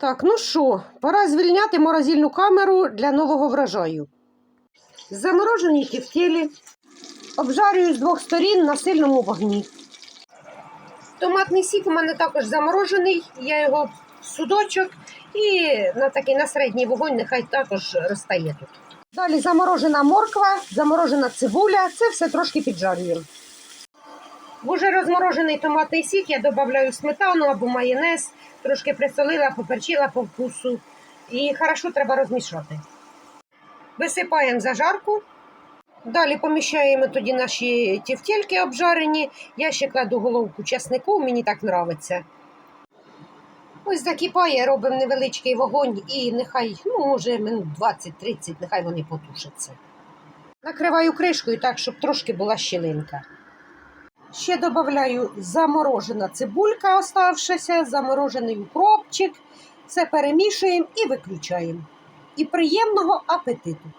Так, ну що, пора звільняти морозильну камеру для нового врожаю. Заморожені тівтєлі обжарюю з двох сторін на сильному вогні. Томатний сік у мене також заморожений, я його судочок і на такий на середній вогонь нехай також розтає тут. Далі заморожена морква, заморожена цибуля, це все трошки піджарюємо. В уже розморожений томатний сік я додаю сметану або майонез, трошки присолила, поперчила по вкусу. І хорошо треба розмішати. Висипаємо зажарку. Далі поміщаємо тоді наші тівтєльки обжарені. Я ще кладу головку часнику, мені так подобається. Ось закипає, робимо невеличкий вогонь і нехай, ну, може, минут 20-30, нехай вони потушаться. Накриваю кришкою так, щоб трошки була щілинка. Ще додаю заморожена цибулька, оставшася, заморожений укропчик. Все перемішуємо і виключаємо. І приємного апетиту!